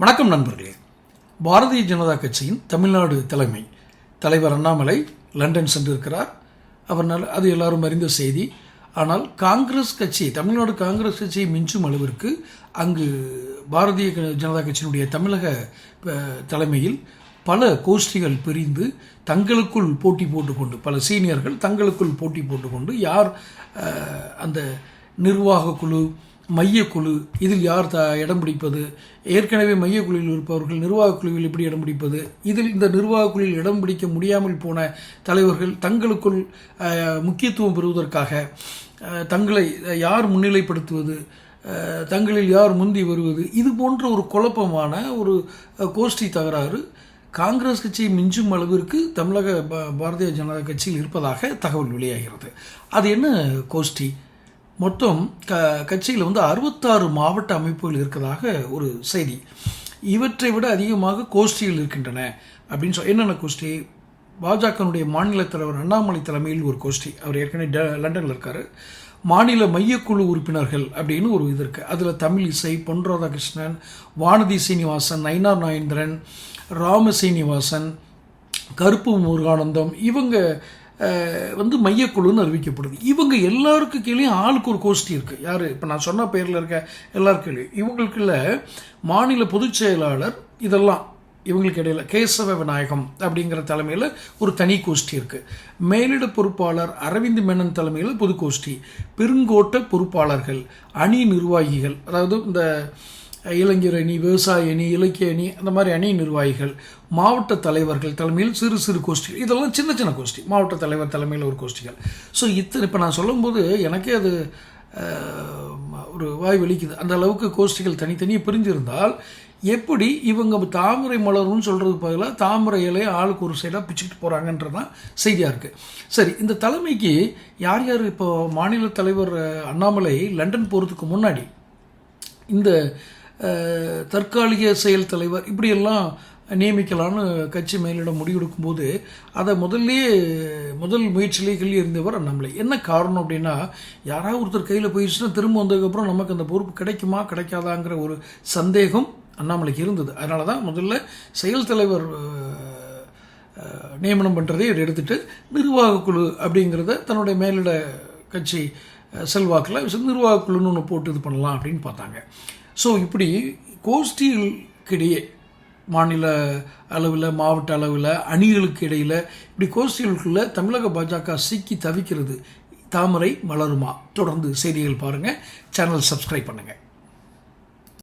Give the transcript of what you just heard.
வணக்கம் நண்பர்களே. பாரதிய ஜனதா கட்சியின் தமிழ்நாடு தலைமை தலைவர் அண்ணாமலை லண்டன் சென்றிருக்கிறார். அவர் நல்ல அது எல்லாரும் அறிந்த செய்தி. ஆனால் காங்கிரஸ் கட்சி தமிழ்நாடு காங்கிரஸ் கட்சியை மிஞ்சும் அளவிற்கு அங்கு பாரதிய ஜனதா கட்சியினுடைய தமிழக தலைமையில் பல கோஷ்டிகள் பிரிந்து தங்களுக்குள் போட்டி போட்டுக்கொண்டு பல சீனியர்கள் தங்களுக்குள் போட்டி போட்டுக்கொண்டு யார் அந்த நிர்வாக குழு மையக்குழு இதில் யார் த இடம் பிடிப்பது? ஏற்கனவே மையக்குழுவில் இருப்பவர்கள் நிர்வாக குழுவில் எப்படி இடம் பிடிப்பது? இதில் இந்த நிர்வாக குழுவில் இடம் பிடிக்க முடியாமல் போன தலைவர்கள் தங்களுக்குள் முக்கியத்துவம் பெறுவதற்காக தங்களை யார் முன்னிலைப்படுத்துவது? தங்களில் யார் முந்தி வருவது? இது போன்ற ஒரு குழப்பமான ஒரு கோஷ்டி தகராறு காங்கிரஸ் கட்சியை மிஞ்சும் அளவிற்கு தமிழக பாரதிய ஜனதா கட்சியில் இருப்பதாக தகவல் வெளியாகிறது. அது என்ன கோஷ்டி? மொத்தம் க கட்சியில் வந்து அறுபத்தாறு மாவட்ட அமைப்புகள் இருக்கிறதாக ஒரு செய்தி. இவற்றை விட அதிகமாக கோஷ்டிகள் இருக்கின்றன அப்படின்னு சொல் என்னென்ன கோஷ்டி? பாஜகனுடைய மாநில தலைவர் அண்ணாமலை தலைமையில் ஒரு கோஷ்டி. அவர் ஏற்கனவே ட- லண்டனில் இருக்கார். மாநில மையக்குழு உறுப்பினர்கள் அப்படின்னு ஒரு இது இருக்குது அதில் தமிழ் இசை பொன் ராதாகிருஷ்ணன் வானதி சீனிவாசன் நயினார் நாயந்திரன் ராம சீனிவாசன் கருப்பு முருகானந்தம் இவங்க வந்து மையக்குழுன்னு அறிவிக்கப்படுது. இவங்க எல்லாருக்கு கீழேயும் ஆளுக்கு ஒரு கோஷ்டி இருக்குது யார்? இப்போ நான் சொன்ன பேரில் இருக்க எல்லாருக்கு கீழேயும். இவங்களுக்குள்ள மாநில பொதுச் செயலாளர் இதெல்லாம் இவங்களுக்கு இடையில் கேசவ விநாயகம் அப்படிங்கிற தலைமையில் ஒரு தனி கோஷ்டி இருக்குது மேலிட பொறுப்பாளர் அரவிந்த் மேனன் தலைமையில் பொது கோஷ்டி. பெருங்கோட்ட பொறுப்பாளர்கள் அணி நிர்வாகிகள் அதாவது இந்த இளைஞர் அணி விவசாய அணி இலக்கிய அணி அந்த மாதிரி அணி நிர்வாகிகள் மாவட்ட தலைவர்கள் தலைமையில் சிறு சிறு கோஷ்டிகள். இதெல்லாம் சின்ன சின்ன கோஷ்டி. மாவட்ட தலைவர் தலைமையில் ஒரு கோஷ்டிகள். ஸோ இத்தனை இப்போ நான் சொல்லும்போது எனக்கே அது ஒரு வாய் வலிக்குது. அந்த அளவுக்கு கோஷ்டிகள் தனித்தனியே பிரிஞ்சிருந்தால் எப்படி இவங்க தாமரை மலரும்னு சொல்கிறது பதிலாக தாமரை இலையை ஆளுக்கு ஒரு சைடாக பிச்சுக்கிட்டு போகிறாங்கன்றது தான் செய்தியாக இருக்குது சரி இந்த தலைமைக்கு யார் யார் இப்போ மாநில தலைவர் அண்ணாமலை லண்டன் போகிறதுக்கு முன்னாடி இந்த தற்காலிக செயல் தலைவர் இப்படியெல்லாம் நியமிக்கலான்னு கட்சி மேலிடம் முடிவெடுக்கும்போது அதை முதல்லயே முதல் முயற்சியிலே கிள்ளி இருந்தவர் அண்ணாமலை. என்ன காரணம் அப்படின்னா யாராவது ஒருத்தர் கையில் போயிடுச்சுன்னா திரும்ப வந்ததுக்கப்புறம் நமக்கு அந்த பொறுப்பு கிடைக்குமா கிடைக்காதாங்கிற ஒரு சந்தேகம் அண்ணாமலைக்கு இருந்தது. அதனால தான் முதல்ல செயல் தலைவர் நியமனம் பண்ணுறதை எடுத்துகிட்டு நிர்வாகக்குழு குழு அப்படிங்கிறத தன்னுடைய மேலிட கட்சி செல்வாக்கில் நிர்வாகக்குழுன்னு ஒன்று போட்டு இது பண்ணலாம் அப்படின்னு பார்த்தாங்க. ஸோ இப்படி கோஷ்டிகளுக்கிடையே மாநில அளவில் மாவட்ட அளவில் அணிகளுக்கு இடையில் இப்படி கோஷ்டிகளுக்குள்ள தமிழக பாஜக சிக்கி தவிக்கிறது. தாமரை மலருமா? தொடர்ந்து செய்திகள் பாருங்கள் சேனல் சப்ஸ்கிரைப் பண்ணுங்கள்